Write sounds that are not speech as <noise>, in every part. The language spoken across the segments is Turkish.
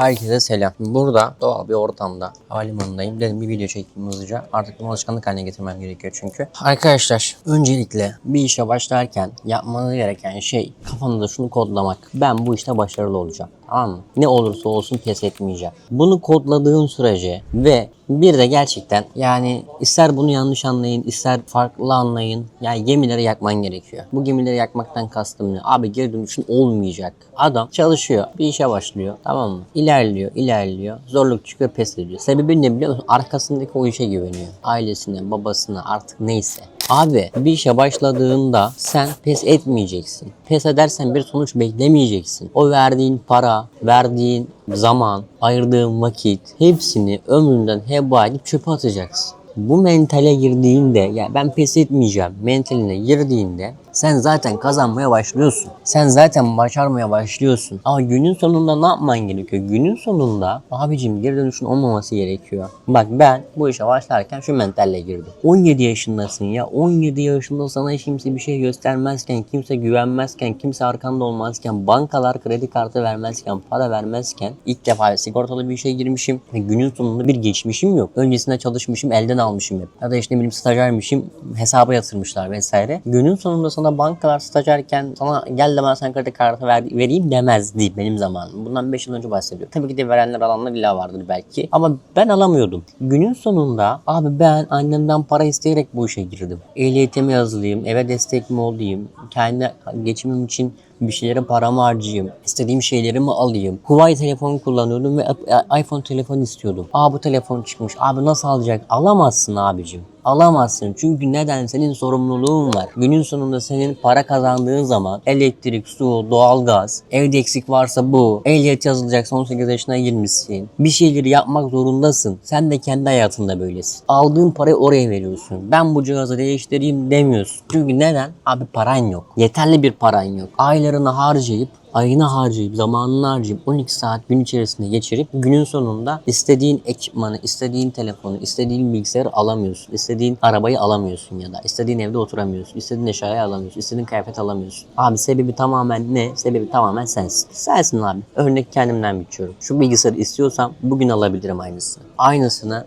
Herkese selam. Burada doğal bir ortamda havalimanındayım. Dedim bir video çekeyim hızlıca. Artık bunu alışkanlık haline getirmem gerekiyor çünkü. Arkadaşlar öncelikle bir işe başlarken yapmanız gereken şey kafanızda şunu kodlamak. Ben bu işte başarılı olacağım. Mı? Ne olursa olsun pes etmeyeceğim. Bunu kodladığın sürece ve bir de gerçekten yani ister bunu yanlış anlayın, ister farklı anlayın. Yani gemileri yakman gerekiyor. Bu gemileri yakmaktan kastım ne? Abi geri dönüşün olmayacak. Adam çalışıyor, bir işe başlıyor. Tamam mı? İlerliyor, ilerliyor. Zorluk çıkıyor, pes ediyor. Sebebi ne biliyor musun? Arkasındaki o işe güveniyor. Ailesine, babasına artık neyse. Abi bir işe başladığında sen pes etmeyeceksin. Pes edersen bir sonuç beklemeyeceksin. O verdiğin para, verdiğin zaman, ayırdığın vakit hepsini ömründen heba edip çöpe atacaksın. Bu mentale girdiğinde ya ben pes etmeyeceğim mentaline girdiğinde sen zaten kazanmaya başlıyorsun. Sen zaten başarmaya başlıyorsun. Ama günün sonunda ne yapman gerekiyor? Günün sonunda abicim geri dönüşün olmaması gerekiyor. Bak ben bu işe başlarken şu mentalle girdim. 17 yaşındasın ya. 17 yaşında sana kimse bir şey göstermezken, kimse güvenmezken, kimse arkanda olmazken, bankalar kredi kartı vermezken, para vermezken ilk defa sigortalı bir işe girmişim ve günün sonunda bir geçmişim yok. Öncesinde çalışmışım, elden almışım hep. Ya da işte bileyim stajyermişim, hesaba yatırmışlar vesaire. Günün sonunda sana bankalar stajyerken sana gel de ben sana kredi kartı ver, vereyim demezdi benim zamanım. Bundan 5 yıl önce bahsediyorum. Tabii ki de verenler alanlar illa vardır belki. Ama ben alamıyordum. Günün sonunda abi ben annemden para isteyerek bu işe girdim. Ehliyetimi yazılayım, eve destek mi olayım, kendi geçimim için bir şeylere paramı harcayayım, istediğim şeyleri mi alayım? Huawei telefon kullanıyordum ve iPhone telefon istiyordum. Aa bu telefon çıkmış. Abi nasıl alacak? Alamazsın abicim. Alamazsın. Çünkü neden? Senin sorumluluğun var. Günün sonunda senin para kazandığın zaman elektrik, su, doğalgaz, evde eksik varsa bu, ehliyet yazılacaksa 18 yaşına girmişsin. Bir şeyleri yapmak zorundasın. Sen de kendi hayatında böylesin. Aldığın parayı oraya veriyorsun. Ben bu cihazı değiştireyim demiyorsun. Çünkü neden? Abi paran yok. Yeterli bir paran yok. Aylarını harcayıp ayını harcayıp, zamanını harcayıp 12 saat gün içerisinde geçirip günün sonunda istediğin ekipmanı, istediğin telefonu, istediğin bilgisayarı alamıyorsun. istediğin arabayı alamıyorsun ya da istediğin evde oturamıyorsun. istediğin eşyayı alamıyorsun. istediğin kıyafet alamıyorsun. Abi sebebi tamamen ne? Sebebi tamamen sensin. Sensin abi. Örnek kendimden biçiyorum. Şu bilgisayarı istiyorsam bugün alabilirim aynısını. Aynısını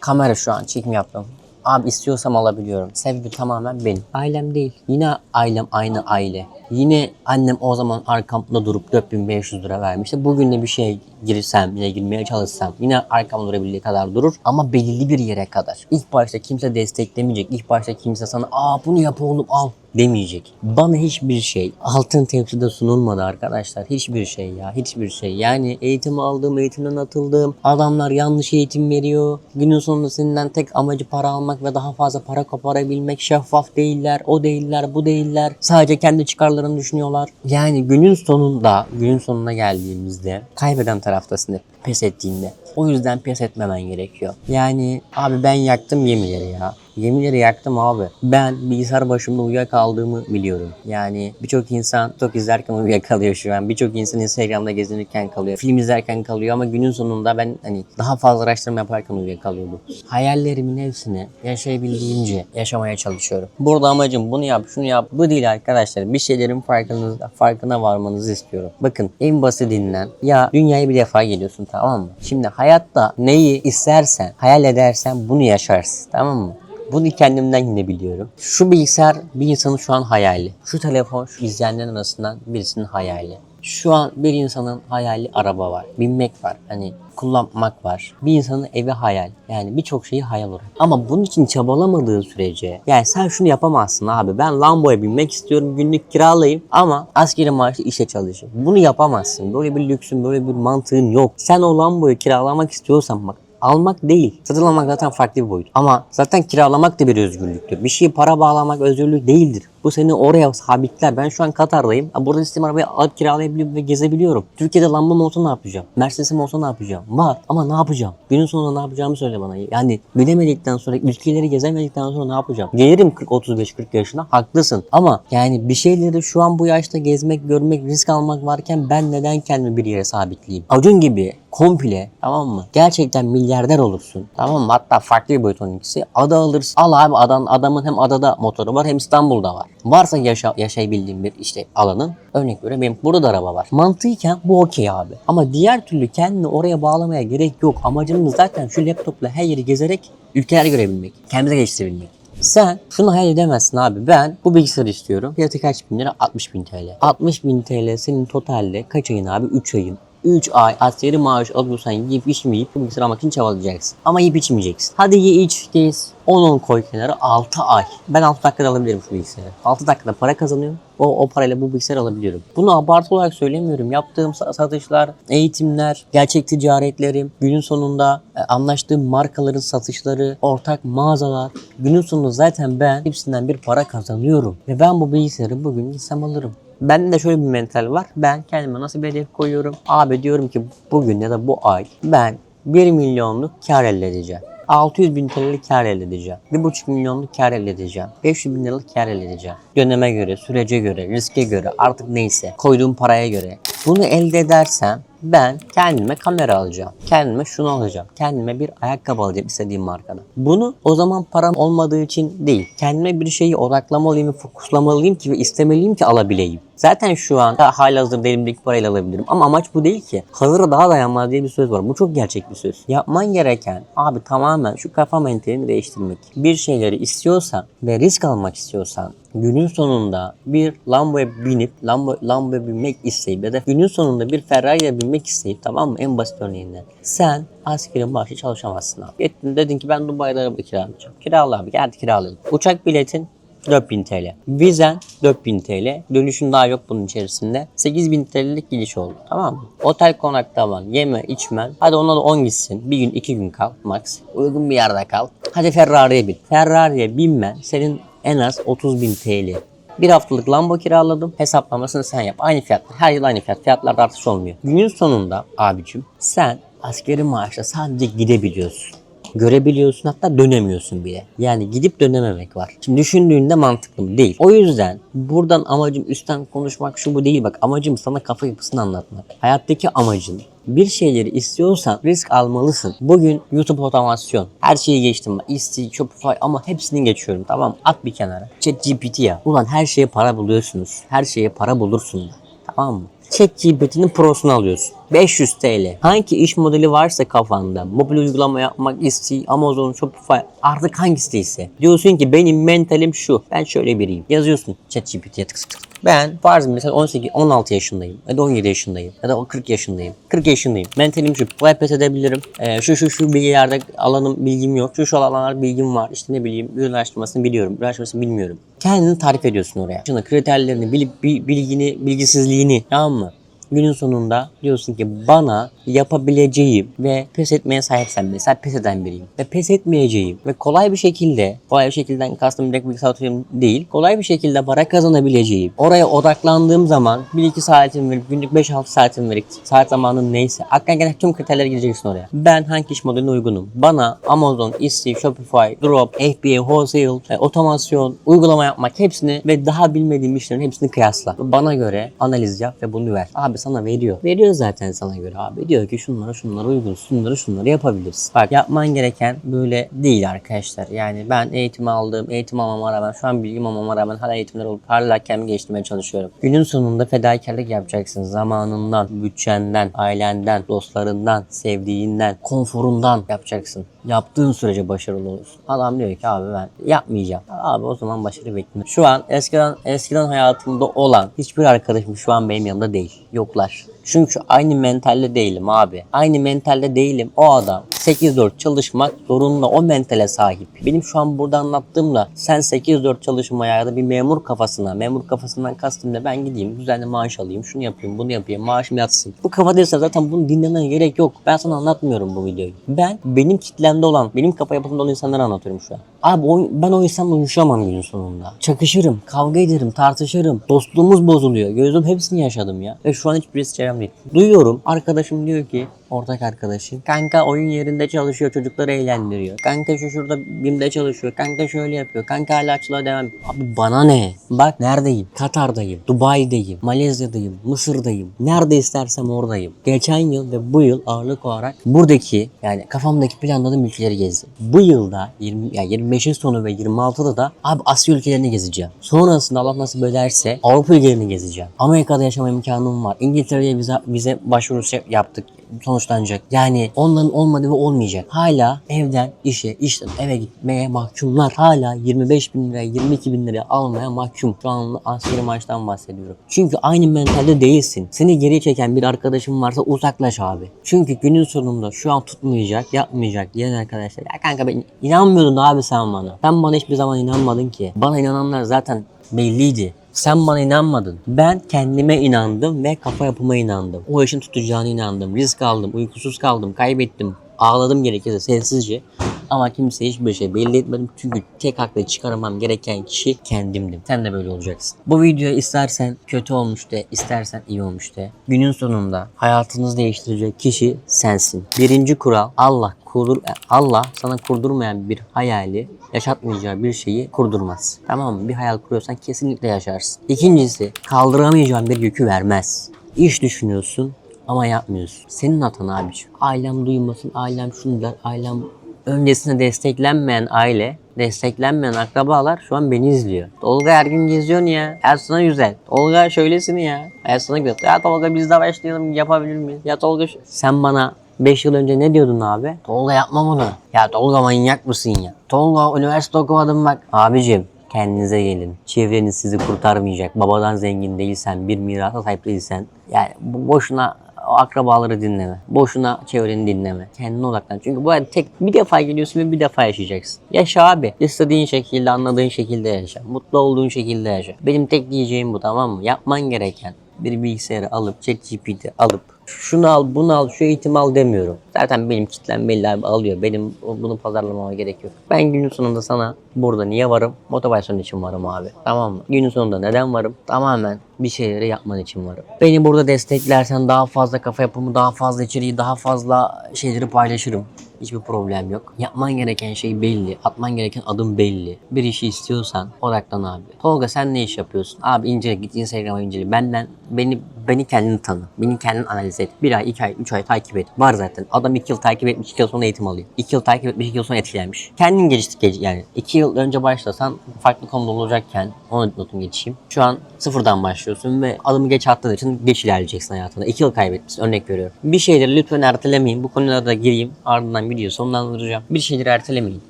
kamera şu an çekim yaptım. Abi istiyorsam alabiliyorum. Sebebi tamamen benim. Ailem değil. Yine ailem aynı aile. Yine annem o zaman arkamda durup 4500 lira vermişti. Bugün de bir şey girsem, yine girmeye çalışsam yine arkamda durabildiği kadar durur. Ama belirli bir yere kadar. İlk başta kimse desteklemeyecek. İlk başta kimse sana aa bunu yap oğlum al demeyecek. Bana hiçbir şey altın tepside sunulmadı arkadaşlar. Hiçbir şey ya. Hiçbir şey. Yani eğitim aldığım, eğitimden atıldığım adamlar yanlış eğitim veriyor. Günün sonunda senden tek amacı para almak ve daha fazla para koparabilmek. Şeffaf değiller, o değiller, bu değiller. Sadece kendi çıkarlarını düşünüyorlar. Yani günün sonunda, günün sonuna geldiğimizde kaybeden taraftasın hep pes ettiğinde. O yüzden pes etmemen gerekiyor. Yani abi ben yaktım gemileri ya. Gemileri yaktım abi. Ben bilgisayar başımda uyuyakaldığımı biliyorum. Yani birçok insan çok izlerken <laughs> uyuyakalıyor şu an. Birçok insan Instagram'da gezinirken kalıyor. Film izlerken kalıyor ama günün sonunda ben hani daha fazla araştırma yaparken uyuyakalıyordum. Hayallerimin hepsini yaşayabildiğimce yaşamaya çalışıyorum. Burada amacım bunu yap, şunu yap. Bu değil arkadaşlar. Bir şeylerin farkınızda, farkına varmanızı istiyorum. Bakın en basitinden ya dünyaya bir defa geliyorsun tamam mı? Şimdi hayatta neyi istersen, hayal edersen bunu yaşarsın tamam mı? Bunu kendimden yine biliyorum. Şu bilgisayar bir insanın şu an hayali. Şu telefon şu izleyenlerin arasından birisinin hayali. Şu an bir insanın hayali araba var, binmek var, hani kullanmak var. Bir insanın evi hayal. Yani birçok şeyi hayal olarak. Ama bunun için çabalamadığı sürece yani sen şunu yapamazsın abi. Ben Lambo'ya binmek istiyorum günlük kiralayayım ama askeri maaşlı işe çalışayım. Bunu yapamazsın. Böyle bir lüksün, böyle bir mantığın yok. Sen o Lambo'yu kiralamak istiyorsan bak almak değil. Satın almak zaten farklı bir boyut. Ama zaten kiralamak da bir özgürlüktür. Bir şeye para bağlamak özgürlük değildir. Bu seni oraya sabitler. Ben şu an Katar'dayım. Burada istediğim arabayı alıp kiralayabiliyorum ve gezebiliyorum. Türkiye'de lambam olsa ne yapacağım? Mercedes'im olsa ne yapacağım? Var ama ne yapacağım? Günün sonunda ne yapacağımı söyle bana. Yani bilemedikten sonra, ülkeleri gezemedikten sonra ne yapacağım? Gelirim 40 35 40 yaşına. Haklısın. Ama yani bir şeyleri şu an bu yaşta gezmek, görmek, risk almak varken ben neden kendimi bir yere sabitleyeyim? Acun gibi komple tamam mı? Gerçekten milyarder olursun. Tamam mı? Hatta farklı bir boyut ikisi. Ada alırsın. Al abi adan, adamın hem adada motoru var hem İstanbul'da var. Varsa yaşa, yaşayabildiğin bir işte alanın. Örnek veriyorum benim burada da araba var. Mantıyken bu okey abi. Ama diğer türlü kendini oraya bağlamaya gerek yok. Amacımız zaten şu laptopla her yeri gezerek ülkeler görebilmek. Kendimize geliştirebilmek. Sen şunu hayal edemezsin abi. Ben bu bilgisayarı istiyorum. Fiyatı kaç bin lira? 60 bin TL. 60 bin TL senin totalde kaç ayın abi? 3 ayın. 3 ay askeri maaş alıyorsan yiyip içmeyip bu bilgisayarı almak için çabalayacaksın. Ama yiyip içmeyeceksin. Hadi ye iç gez. 10-10 koy kenara 6 ay. Ben 6 dakikada alabilirim şu bilgisayarı. 6 dakikada para kazanıyorum. O, o parayla bu bilgisayarı alabiliyorum. Bunu abartı olarak söylemiyorum. Yaptığım sa- satışlar, eğitimler, gerçek ticaretlerim, günün sonunda e, anlaştığım markaların satışları, ortak mağazalar. Günün sonunda zaten ben hepsinden bir para kazanıyorum. Ve ben bu bilgisayarı bugün gitsem alırım. Bende de şöyle bir mental var. Ben kendime nasıl bir hedef koyuyorum? Abi diyorum ki bugün ya da bu ay ben 1 milyonluk kar elde edeceğim. 600 bin TL'lik kar elde edeceğim. 1,5 milyonluk kar elde edeceğim. 500 bin liralık kar elde edeceğim. Döneme göre, sürece göre, riske göre, artık neyse, koyduğum paraya göre. Bunu elde edersem ben kendime kamera alacağım. Kendime şunu alacağım. Kendime bir ayakkabı alacağım istediğim markada. Bunu o zaman param olmadığı için değil. Kendime bir şeyi odaklamalıyım ve fokuslamalıyım ki ve istemeliyim ki alabileyim. Zaten şu an hala hazırda elimdeki parayla alabilirim. Ama amaç bu değil ki. Hazıra daha dayanmaz diye bir söz var. Bu çok gerçek bir söz. Yapman gereken abi tamamen şu kafa mentalini değiştirmek. Bir şeyleri istiyorsan ve risk almak istiyorsan günün sonunda bir Lambo'ya binip Lambo, Lambo'ya binmek isteyip ya da günün sonunda bir Ferrari'ye binmek isteyip tamam mı en basit örneğinden sen askeri maaşı çalışamazsın abi. Gittin dedin ki ben Dubai'de araba kiralayacağım. Kirala abi geldi kiralayalım. Uçak biletin 4000 TL. Vizen 4000 TL. Dönüşün daha yok bunun içerisinde. 8000 TL'lik gidiş oldu. Tamam mı? Otel konaklaman, yeme, içmen. Hadi ona da 10 gitsin. Bir gün, iki gün kal max. Uygun bir yerde kal. Hadi Ferrari'ye bin. Ferrari'ye binmen senin en az 30 bin TL. Bir haftalık Lambo kiraladım. Hesaplamasını sen yap. Aynı fiyat. Her yıl aynı fiyat. Fiyatlarda artış olmuyor. Günün sonunda abicim sen askeri maaşla sadece gidebiliyorsun görebiliyorsun hatta dönemiyorsun bile. Yani gidip dönememek var. Şimdi düşündüğünde mantıklı? Değil. O yüzden buradan amacım üstten konuşmak şu bu değil bak amacım sana kafa yapısını anlatmak. Hayattaki amacın bir şeyleri istiyorsan risk almalısın. Bugün YouTube otomasyon. Her şeyi geçtim. Isti, Shopify ama hepsini geçiyorum tamam? At bir kenara. ChatGPT ya. Ulan her şeye para buluyorsunuz. Her şeye para bulursun. Tamam mı? ChatGPT'nin prosunu alıyorsun. 500 TL. Hangi iş modeli varsa kafanda, mobil uygulama yapmak isteği, Amazon, Shopify artık hangisi ise. Diyorsun ki benim mentalim şu. Ben şöyle biriyim. Yazıyorsun ChatGPT'ye tık tık. Ben farz mesela 18, 16 yaşındayım ya da 17 yaşındayım ya da 40 yaşındayım. 40 yaşındayım. Mentalim şu. Pes edebilirim. Ee, şu şu şu bilgilerde alanım bilgim yok. Şu şu alanlar bilgim var. İşte ne bileyim ürün araştırmasını biliyorum. Ürün araştırmasını bilmiyorum. Kendini tarif ediyorsun oraya. Şuna kriterlerini, bilip bi- bilgini, bilgisizliğini tamam mı? Günün sonunda diyorsun ki bana yapabileceğim ve pes etmeye sahipsem mesela pes eden biriyim. Ve pes etmeyeceğim ve kolay bir şekilde, kolay bir şekilden kastım direkt bilgisayar oturum değil, kolay bir şekilde para kazanabileceğim. Oraya odaklandığım zaman 1-2 saatim verip günlük 5-6 saatim verip saat zamanın neyse aklına gelen tüm kriterlere gireceksin oraya. Ben hangi iş modeline uygunum? Bana Amazon, Etsy, Shopify, Drop, FBA, Wholesale, e, otomasyon, uygulama yapmak hepsini ve daha bilmediğim işlerin hepsini kıyasla. Bana göre analiz yap ve bunu ver. Abi sana veriyor. Veriyor zaten sana göre abi. Diyor ki şunlara şunlara uygun, şunları şunları yapabilirsin. Bak yapman gereken böyle değil arkadaşlar. Yani ben eğitim aldım, eğitim almama rağmen, şu an bilgim almama rağmen hala eğitimler olup hala kendimi geliştirmeye çalışıyorum. Günün sonunda fedakarlık yapacaksın. Zamanından, bütçenden, ailenden, dostlarından, sevdiğinden, konforundan yapacaksın. Yaptığın sürece başarılı olursun. Adam diyor ki abi ben yapmayacağım. Abi o zaman başarı bekle. Şu an eskiden eskiden hayatımda olan hiçbir arkadaşım şu an benim yanımda değil. clash. Çünkü aynı mentalde değilim abi. Aynı mentalde değilim. O adam 8-4 çalışmak zorunda o mentale sahip. Benim şu an burada anlattığımla sen 8-4 çalışmaya ya da bir memur kafasına, memur kafasından kastım ne ben gideyim düzenli maaş alayım, şunu yapayım, bunu yapayım, maaşım yatsın. Bu kafadaysa zaten bunu dinlemene gerek yok. Ben sana anlatmıyorum bu videoyu. Ben benim kitlemde olan, benim kafa yapısında olan insanları anlatıyorum şu an. Abi o, ben o insanla uyuşamam günün sonunda. Çakışırım, kavga ederim, tartışırım. Dostluğumuz bozuluyor. Gözüm hepsini yaşadım ya. Ve şu an hiçbirisi çevrem değil. Duyuyorum arkadaşım diyor ki ortak arkadaşın. Kanka oyun yerinde çalışıyor çocukları eğlendiriyor. Kanka şu şurada BİM'de çalışıyor. Kanka şöyle yapıyor. Kanka hala açılığa devam. Abi bana ne? Bak neredeyim? Katar'dayım. Dubai'deyim. Malezya'dayım. Mısır'dayım. Nerede istersem oradayım. Geçen yıl ve bu yıl ağırlık olarak buradaki yani kafamdaki planladığım ülkeleri gezdim. Bu yılda 20, yani 25'in sonu ve 26'da da abi Asya ülkelerini gezeceğim. Sonrasında Allah nasip ederse Avrupa ülkelerini gezeceğim. Amerika'da yaşama imkanım var. İngiltere'ye vize, vize başvurusu yaptık sonuçlanacak. Yani onların olmadığı olmayacak. Hala evden işe, işten eve gitmeye mahkumlar. Hala 25 bin liraya, 22 bin liraya almaya mahkum. Şu an askeri maaştan bahsediyorum. Çünkü aynı mentalde değilsin. Seni geri çeken bir arkadaşın varsa uzaklaş abi. Çünkü günün sonunda şu an tutmayacak, yapmayacak diyen arkadaşlar. Ya kanka ben inanmıyordun abi sen bana. Sen bana hiçbir zaman inanmadın ki. Bana inananlar zaten belliydi. Sen bana inanmadın. Ben kendime inandım ve kafa yapıma inandım. O işin tutacağına inandım. Risk aldım, uykusuz kaldım, kaybettim. Ağladım gerekirse sessizce. Ama kimseye hiçbir şey belli etmedim. Çünkü tek haklı çıkarmam gereken kişi kendimdim. Sen de böyle olacaksın. Bu videoyu istersen kötü olmuş de, istersen iyi olmuş de. Günün sonunda hayatınızı değiştirecek kişi sensin. Birinci kural Allah kurdur Allah sana kurdurmayan bir hayali yaşatmayacağı bir şeyi kurdurmaz. Tamam mı? Bir hayal kuruyorsan kesinlikle yaşarsın. İkincisi kaldıramayacağın bir yükü vermez. İş düşünüyorsun ama yapmıyorsun. Senin hatan abiciğim. Ailem duymasın, ailem şunu der, ailem öncesinde desteklenmeyen aile, desteklenmeyen akrabalar şu an beni izliyor. Tolga her gün geziyorsun ya. Her sana güzel. Tolga şöylesin ya. Her sana güzel. Ya Tolga biz de başlayalım yapabilir miyiz? Ya Tolga sen bana 5 yıl önce ne diyordun abi? Tolga yapma bunu. Ya Tolga manyak mısın ya? Tolga üniversite okumadım bak. Abicim kendinize gelin. Çevreniz sizi kurtarmayacak. Babadan zengin değilsen, bir mirasa sahip değilsen. Yani boşuna o akrabaları dinleme. Boşuna çevreni dinleme. Kendine odaklan. Çünkü bu hayat tek bir defa geliyorsun ve bir defa yaşayacaksın. Yaşa abi. İstediğin şekilde, anladığın şekilde yaşa. Mutlu olduğun şekilde yaşa. Benim tek diyeceğim bu tamam mı? Yapman gereken bir bilgisayarı alıp, ChatGPT alıp şunu al, bunu al, şu eğitimi al demiyorum. Zaten benim kitlem belli abi alıyor. Benim bunu pazarlamama gerek yok. Ben günün sonunda sana burada niye varım? Motivasyon için varım abi. Tamam mı? Günün sonunda neden varım? Tamamen bir şeyleri yapman için varım. Beni burada desteklersen daha fazla kafa yapımı, daha fazla içeriği, daha fazla şeyleri paylaşırım. Hiçbir problem yok. Yapman gereken şey belli. Atman gereken adım belli. Bir işi istiyorsan odaklan abi. Tolga sen ne iş yapıyorsun? Abi incele git Instagram'a incele. Benden beni beni kendini tanı. Beni kendin analiz et. Bir ay, iki ay, üç ay takip et. Var zaten. Adam iki yıl takip etmiş, iki yıl sonra eğitim alıyor. İki yıl takip etmiş, iki yıl sonra etkilenmiş. Kendin geliştir gel- yani. iki yıl önce başlasan farklı konuda olacakken onu notun geçeyim. Şu an sıfırdan başlıyorsun ve adımı geç attığın için geç ilerleyeceksin hayatında. İki yıl kaybetmişsin örnek veriyorum. Bir şeyleri lütfen ertelemeyin. Bu konulara da gireyim. Ardından video sonlandıracağım. Bir şeyleri ertelemeyin.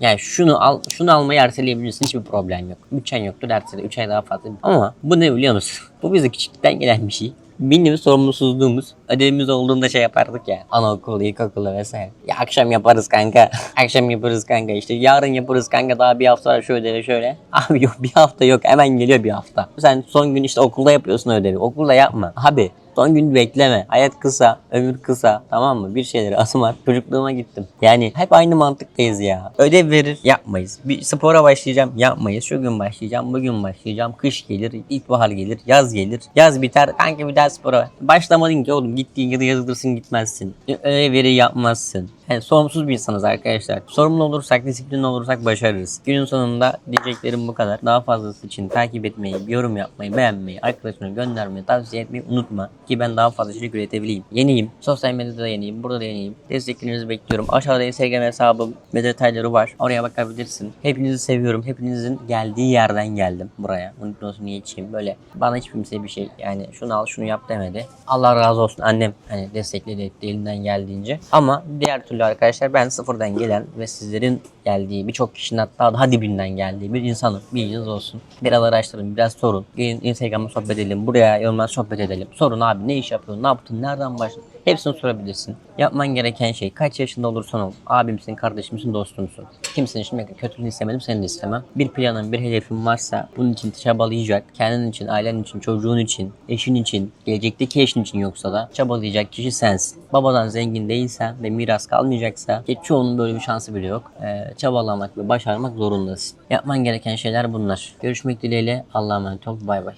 Yani şunu al, şunu almayı erteleyebilirsin. Hiçbir problem yok. Bütçen yoktur ertele. Üç ay daha fazla. Ama bu ne biliyor musun? <laughs> Bu bize küçükten gelen bir şey. Benim sorumsuzluğumuz ödevimiz olduğunda şey yapardık ya. Anaokulu, ilkokulu vesaire. Ya akşam yaparız kanka. <laughs> akşam yaparız kanka. İşte yarın yaparız kanka. Daha bir hafta var şöyle ödevi şöyle. <laughs> Abi yok bir hafta yok. Hemen geliyor bir hafta. Sen son gün işte okulda yapıyorsun ödevi. Okulda yapma. Abi Son gün bekleme. Hayat kısa, ömür kısa. Tamam mı? Bir şeyleri <laughs> asmak. Çocukluğuma gittim. Yani hep aynı mantıktayız ya. Ödev verir, yapmayız. Bir spora başlayacağım, yapmayız. Şu gün başlayacağım, bugün başlayacağım. Kış gelir, ilkbahar gelir, yaz gelir. Yaz biter, kanka bir daha spora. Başlamadın ki oğlum. Gittiğin yılda yazılırsın gitmezsin. Ödev veri yapmazsın. Yani sorumsuz bir insanız arkadaşlar. Sorumlu olursak, disiplinli olursak başarırız. Günün sonunda diyeceklerim bu kadar. Daha fazlası için takip etmeyi, yorum yapmayı, beğenmeyi, arkadaşına göndermeyi, tavsiye etmeyi unutma. Ki ben daha fazla içerik üretebileyim. Yeniyim. Sosyal medyada da yeniyim. Burada da yeniyim. Desteklerinizi bekliyorum. Aşağıda Instagram hesabım ve detayları var. Oraya bakabilirsin. Hepinizi seviyorum. Hepinizin geldiği yerden geldim buraya. Unutmuyorsun niye içeyim. Böyle bana hiç kimse bir şey yani şunu al şunu yap demedi. Allah razı olsun annem hani destekledi elinden geldiğince. Ama diğer türlü arkadaşlar ben sıfırdan gelen ve sizlerin geldiği birçok kişinin hatta daha dibinden geldiği bir insanım. Bilginiz olsun. Biraz araştırın, biraz sorun. Gelin Instagram'da sohbet edelim. Buraya yorumlar sohbet edelim. Sorun abi ne iş yapıyorsun, ne yaptın, nereden başladın? Hepsini sorabilirsin. Yapman gereken şey kaç yaşında olursan ol. Abimsin, kardeşimsin, dostumsun. Kimsenin şimdi kötülüğünü istemedim, seni de istemem. Bir planın, bir hedefin varsa bunun için çabalayacak. Kendin için, ailen için, çocuğun için, eşin için, gelecekteki eşin için yoksa da çabalayacak kişi sensin. Babadan zengin değilsen ve miras kalmayacaksa ki çoğunun böyle bir şansı bile yok. Ee, çabalamak ve başarmak zorundasın. Yapman gereken şeyler bunlar. Görüşmek dileğiyle. Allah'a emanet ol. Bay bay.